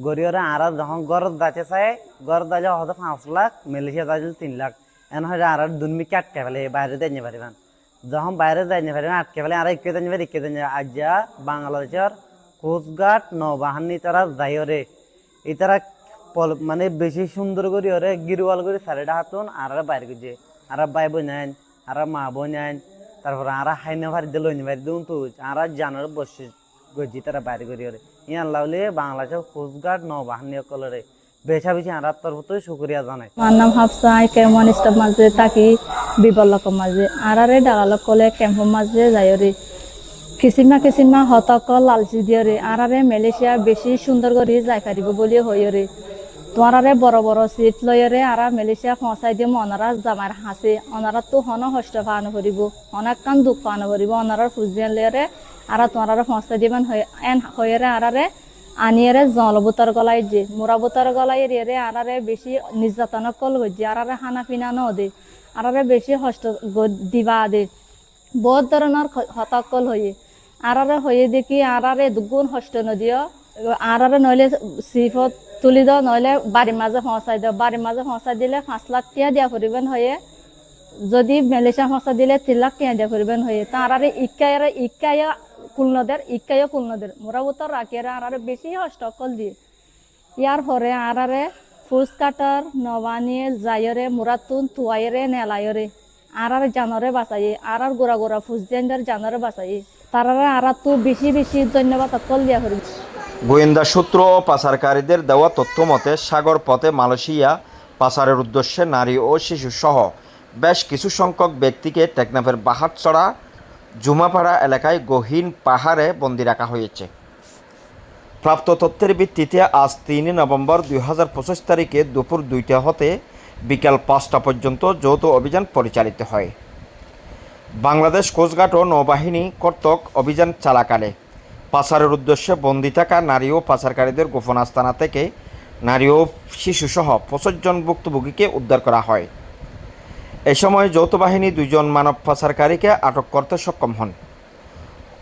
গরিয়রে আর যখন গরত দাচে চাই গরত দাচে হয়তো পাঁচ লাখ মালয়েশিয়া দাচে তিন লাখ। এন হয় আর দুর্মিকে আটকে ফেলে বাইরে দিয়ে পারিবেন যখন বাইরে যাইতে পারিবেন আটকে ফেলে আর একে দিন একে দিন আজ যা বাংলাদেশের কোস্টগার্ড নৌবাহিনী তারা যাইরে এই তারা পল- মানে বেশি সুন্দর করি ওরে গিরওয়াল করে সারেটা হাতুন আর বাইরে গেছে আর বাই বোনাইন আর মা বোনাইন তারপর আর হাইনে ভারি দিল ভারি দিন তো আর জানার বসে গজি তারা বাইরে করি ওরে। ইয়ান লাউলে বাংলাদেশের কোস্টগার্ড নৌবাহিনী সকলরে বেছা বেছি আর তরফ তো শুক্রিয়া জানাই। আমার নাম হাফসা কেমন স্টাফ মাঝে থাকি বিবলক মাঝে আরারে ডালালক কলে ক্যাম্প মাঝে যায়রে কিসিমা কিসিমা হতক লালচি দিয়রে আরারে মালয়েশিয়া বেশি সুন্দর করে যাই পারিব বলি হইরে তোমারে বড় বড় সিট লয়রে আরা মালয়েশিয়া পৌঁছাই দিম অনারা জামার হাসে অনারা তো হন হষ্ট পান করিব অনেক কান দুঃখ পান করিব অনারার ফুজিয়ান লয়রে আরা তোমারা পৌঁছাই দিবেন এন হইরে আরারে আনিয়ারে জলবুতর গলাই যে মুরাবুতর গলাই রে আরারে বেশি নির্যাতন কল হচ্ছে আরারে খানা পিনা ন দে, আরারে বেশি গ- দিবা দে, বহুত ধরনের হতাকল হয়ে আরারে হয়ে দেখি আরারে দুগুণ হষ্ট নদিও আরারে নইলে সিফত তুলি দাও, নইলে বাড়ির মাঝে পৌঁছাই দাও, বাড়ির মাঝে পৌঁছাই দিলে পাঁচ লাখ টিয়া দিয়া করিবেন হয়ে যদি মেলেশিয়া পৌঁছা দিলে তিন লাখ টিয়া দিয়া করিবেন হয়ে তারারে ইকাইরে ইকাইয়া কুলনদের ইকাইও কুলনদের মোরা উত্তর রাখিয়ারে আরারে বেশি হষ্টকল দিয়ে। ইয়ার পরে আরারে ফুস কাটার নবানিয়ে যায়রে মুরাতুন তুয়াইরে নেলায়রে আরার জানরে বাঁচাই আরার গোড়া গোড়া ফুস জেন্ডার জানরে বাঁচাই। তারারে আরা তো বেশি বেশি ধন্যবাদ কল দিয়া করি। গোয়েন্দা সূত্র ও পাচারকারীদের দেওয়া তথ্য মতে, সাগর পথে মালয়েশিয়া পাচারের উদ্দেশ্যে নারী ও শিশু সহ বেশ কিছু সংখ্যক ব্যক্তিকে টেকনাফের বাহাতছড়া জুমাপাড়া এলাকায় গহীন পাহাড়ে বন্দি রাখা হয়েছে। প্রাপ্ত তথ্যের ভিত্তিতে আজ তিন নভেম্বর দুই হাজার পঁচিশ তারিখে দুপুর দুইটা হতে বিকাল পাঁচটা পর্যন্ত যৌথ অভিযান পরিচালিত হয়। বাংলাদেশ কোস্টগার্ড ও নৌবাহিনী কর্তক অভিযান চালাকালে পাচারের উদ্দেশ্যে বন্দি থাকা নারী ও পাচারকারীদের গোপন আস্তানা থেকে নারী ও শিশুসহ পঁচিশ জন ভুক্তভোগীকে উদ্ধার করা হয়। এ সময় যৌথ বাহিনী দুজন মানব পাচারকারীকে আটক করতে সক্ষম হন।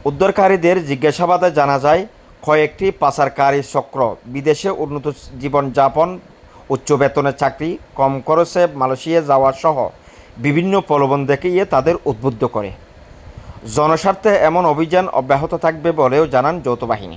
উদ্ধারকারীদের জিজ্ঞাসাবাদে জানা যায়, কয়েকটি পাচারকারী চক্র বিদেশে উন্নত জীবনযাপন, উচ্চ বেতনের চাকরি, কম খরচে মালয়েশিয়া যাওয়া সহ বিভিন্ন প্রলোভন দেখিয়ে তাদের উদ্বুদ্ধ করে। জনস্বার্থে এমন অভিযান অব্যাহত থাকবে বলেও জানান যৌথ বাহিনী।